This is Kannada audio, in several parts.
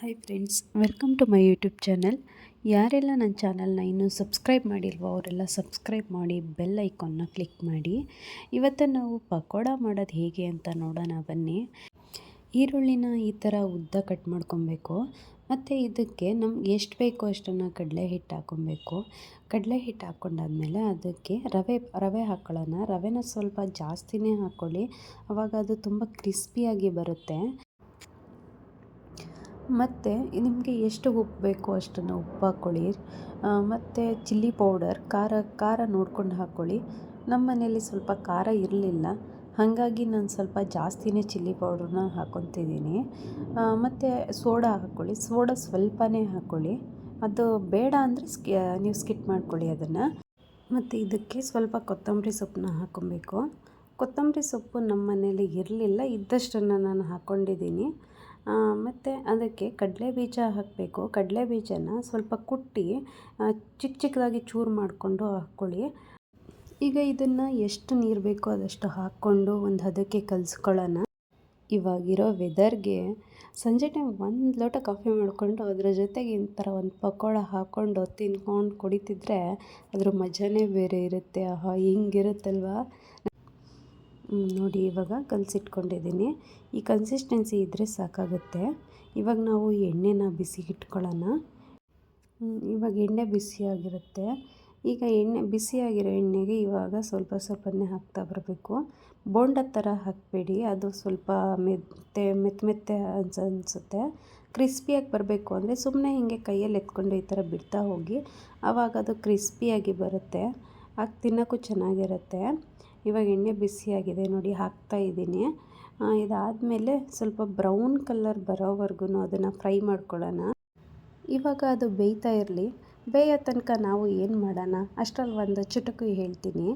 Hi friends welcome to my YouTube channel ಯಾರೆಲ್ಲ ನನ್ನ ಚಾನಲ್ನ ಇನ್ನೂ ಸಬ್ಸ್ಕ್ರೈಬ್ ಮಾಡಿಲ್ವೋ ಅವರೆಲ್ಲ ಸಬ್ಸ್ಕ್ರೈಬ್ ಮಾಡಿ ಬೆಲ್ ಐಕಾನ್ನ ಕ್ಲಿಕ್ ಮಾಡಿ. ಇವತ್ತು ನಾವು ಪಕೋಡ ಮಾಡೋದು ಹೇಗೆ ಅಂತ ನೋಡೋಣ ಬನ್ನಿ. ಈರುಳ್ಳಿನ ಈ ಥರ ಉದ್ದ ಕಟ್ ಮಾಡ್ಕೊಬೇಕು. ಮತ್ತು ಇದಕ್ಕೆ ನಮ್ಗೆ ಎಷ್ಟು ಬೇಕೋ ಅಷ್ಟನ್ನು ಕಡಲೆ ಹಿಟ್ಟು ಹಾಕ್ಕೊಬೇಕು ಕಡಲೆ ಹಿಟ್ಟು ಹಾಕ್ಕೊಂಡಾದ್ಮೇಲೆ ಅದಕ್ಕೆ ರವೆ ರವೆ ಹಾಕ್ಕೊಳ್ಳೋಣ ರವೆನ ಸ್ವಲ್ಪ ಜಾಸ್ತಿನೇ ಹಾಕ್ಕೊಳ್ಳಿ ಆವಾಗ ಅದು ತುಂಬ ಕ್ರಿಸ್ಪಿಯಾಗಿ ಬರುತ್ತೆ. ಮತ್ತು ನಿಮಗೆ ಎಷ್ಟು ಉಪ್ಪು ಬೇಕೋ ಅಷ್ಟನ್ನು ಉಪ್ಪು ಹಾಕ್ಕೊಳ್ಳಿ ಮತ್ತು ಚಿಲ್ಲಿ ಪೌಡರ್, ಖಾರ ಖಾರ ನೋಡ್ಕೊಂಡು ಹಾಕ್ಕೊಳ್ಳಿ ನಮ್ಮ ಮನೇಲಿ ಸ್ವಲ್ಪ ಖಾರ ಇರಲಿಲ್ಲ. ಹಾಗಾಗಿ ನಾನು ಸ್ವಲ್ಪ ಜಾಸ್ತಿನೇ ಚಿಲ್ಲಿ ಪೌಡ್ರನ್ನ ಹಾಕ್ಕೊತಿದ್ದೀನಿ ಮತ್ತು ಸೋಡಾ ಹಾಕ್ಕೊಳ್ಳಿ ಸೋಡಾ ಸ್ವಲ್ಪನೇ ಹಾಕ್ಕೊಳ್ಳಿ ಅದು ಬೇಡ ಅಂದರೆ ಸ್ಕಿ, ನೀವು ಸ್ಕಿಪ್ ಮಾಡ್ಕೊಳ್ಳಿ ಅದನ್ನು. ಮತ್ತು ಇದಕ್ಕೆ ಸ್ವಲ್ಪ ಕೊತ್ತಂಬರಿ ಸೊಪ್ಪನ್ನ ಹಾಕ್ಕೊಬೇಕು ಕೊತ್ತಂಬರಿ ಸೊಪ್ಪು ನಮ್ಮ ಮನೇಲಿ ಇರಲಿಲ್ಲ. ಇದ್ದಷ್ಟನ್ನು ನಾನು ಹಾಕ್ಕೊಂಡಿದ್ದೀನಿ ಮತ್ತು ಅದಕ್ಕೆ ಕಡಲೆ ಬೀಜ ಹಾಕಬೇಕು. ಕಡಲೆ ಬೀಜನ ಸ್ವಲ್ಪ ಕುಟ್ಟಿ ಚಿಕ್ಕ ಚಿಕ್ಕದಾಗಿ ಚೂರು ಮಾಡಿಕೊಂಡು ಹಾಕ್ಕೊಳ್ಳಿ ಈಗ ಇದನ್ನು ಎಷ್ಟು ನೀರು ಬೇಕೋ ಅದಷ್ಟು ಹಾಕ್ಕೊಂಡು ಒಂದು ಹದಕ್ಕೆ ಕಲಿಸ್ಕೊಳ್ಳೋಣ. ಇವಾಗಿರೋ ವೆದರ್ಗೆ ಸಂಜೆ ಟೈಮ್ ಒಂದು ಲೋಟ ಕಾಫಿ ಮಾಡಿಕೊಂಡು ಅದ್ರ ಜೊತೆಗೆ ಈ ಥರ ಒಂದು ಪಕೋಡ ಹಾಕ್ಕೊಂಡು ತಿನ್ಕೊಂಡು ಕುಡಿತಿದ್ರೆ ಅದ್ರ ಮಜಾನೇ ಬೇರೆ ಇರುತ್ತೆ. ಆಹಾ, ಹಿಂಗಿರುತ್ತಲ್ವ? ನೋಡಿ, ಇವಾಗ ಕಲಸಿಟ್ಕೊಂಡಿದ್ದೀನಿ. ಈ ಕನ್ಸಿಸ್ಟೆನ್ಸಿ ಇದ್ದರೆ ಸಾಕಾಗುತ್ತೆ. ಇವಾಗ ನಾವು ಎಣ್ಣೆನ ಬಿಸಿ ಇಟ್ಕೊಳ್ಳೋಣ ಇವಾಗ ಎಣ್ಣೆ ಬಿಸಿಯಾಗಿರುತ್ತೆ. ಈಗ ಎಣ್ಣೆ, ಬಿಸಿಯಾಗಿರೋ ಎಣ್ಣೆಗೆ ಇವಾಗ ಸ್ವಲ್ಪ ಸ್ವಲ್ಪನೇ ಹಾಕ್ತಾ ಬರಬೇಕು. ಬೋಂಡ ಥರ ಹಾಕಬೇಡಿ. ಅದು ಸ್ವಲ್ಪ ಮೆತ್ತೆ ಮೆತ್ತ ಮೆತ್ತೆ ಅನ್ಸ, ಅನಿಸುತ್ತೆ. ಕ್ರಿಸ್ಪಿಯಾಗಿ ಬರಬೇಕು ಅಂದರೆ ಸುಮ್ಮನೆ ಹೀಗೆ ಕೈಯಲ್ಲಿ ಎತ್ಕೊಂಡು ಈ ಥರ ಬಿಡ್ತಾ ಹೋಗಿ ಆವಾಗ ಅದು ಕ್ರಿಸ್ಪಿಯಾಗಿ ಬರುತ್ತೆ. ಆಗ ತಿನ್ನೋಕ್ಕೂ ಚೆನ್ನಾಗಿರುತ್ತೆ. ಇವಾಗ ಎಣ್ಣೆ ಬಿಸಿಯಾಗಿದೆ ನೋಡಿ ಹಾಕ್ತಾ ಇದ್ದೀನಿ. ಇದಾದಮೇಲೆ ಸ್ವಲ್ಪ ಬ್ರೌನ್ ಕಲರ್ ಬರೋವರೆಗೂ ಅದನ್ನು ಫ್ರೈ ಮಾಡ್ಕೊಳ್ಳೋಣ. ಇವಾಗ ಅದು ಬೇಯ್ತಾ ಇರಲಿ. ಬೇಯೋ ತನಕ ನಾವು ಏನು ಮಾಡೋಣ? ಅಷ್ಟರಲ್ಲಿ ಒಂದು ಚುಟುಕು ಹೇಳ್ತೀನಿ.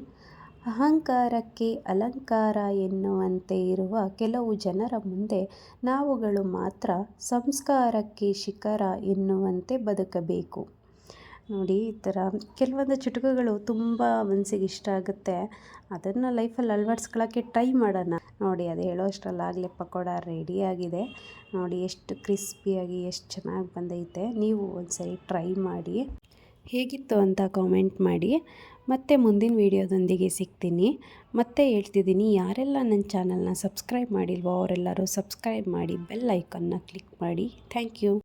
ಅಹಂಕಾರಕ್ಕೆ ಅಲಂಕಾರ ಎನ್ನುವಂತೆ ಇರುವ ಕೆಲವು ಜನರ ಮುಂದೆ ನಾವುಗಳು ಮಾತ್ರ ಸಂಸ್ಕಾರಕ್ಕೆ ಶಿಖರ ಎನ್ನುವಂತೆ ಬದುಕಬೇಕು. ನೋಡಿ ಈ ಥರ. ಕೆಲವೊಂದು ಚುಟುಕುಗಳು ತುಂಬ ಮನಸ್ಸಿಗೆ ಇಷ್ಟ ಆಗುತ್ತೆ. ಅದನ್ನು ಲೈಫಲ್ಲಿ ಅಳವಡಿಸ್ಕೊಳ್ಳೋಕ್ಕೆ ಟ್ರೈ ಮಾಡೋಣ. ನೋಡಿ, ಅದು ಹೇಳೋ ಅಷ್ಟರಲ್ಲಾಗಲೇ ಪಕೋಡ ರೆಡಿಯಾಗಿದೆ ನೋಡಿ, ಎಷ್ಟು ಕ್ರಿಸ್ಪಿಯಾಗಿ, ಎಷ್ಟು ಚೆನ್ನಾಗಿ ಬಂದೈತೆ. ನೀವು ಒಂದ್ಸರಿ ಟ್ರೈ ಮಾಡಿ. ಹೇಗಿತ್ತು ಅಂತ ಕಾಮೆಂಟ್ ಮಾಡಿ. ಮತ್ತೆ ಮುಂದಿನ ವೀಡಿಯೋದೊಂದಿಗೆ ಸಿಗ್ತೀನಿ. ಮತ್ತೆ ಹೇಳ್ತಿದ್ದೀನಿ, ಯಾರೆಲ್ಲ ನನ್ನ ಚಾನಲ್ನ ಸಬ್ಸ್ಕ್ರೈಬ್ ಮಾಡಿಲ್ವೋ ಅವರೆಲ್ಲರೂ ಸಬ್ಸ್ಕ್ರೈಬ್ ಮಾಡಿ, ಬೆಲ್ ಐಕನ್ನ ಕ್ಲಿಕ್ ಮಾಡಿ. Thank you.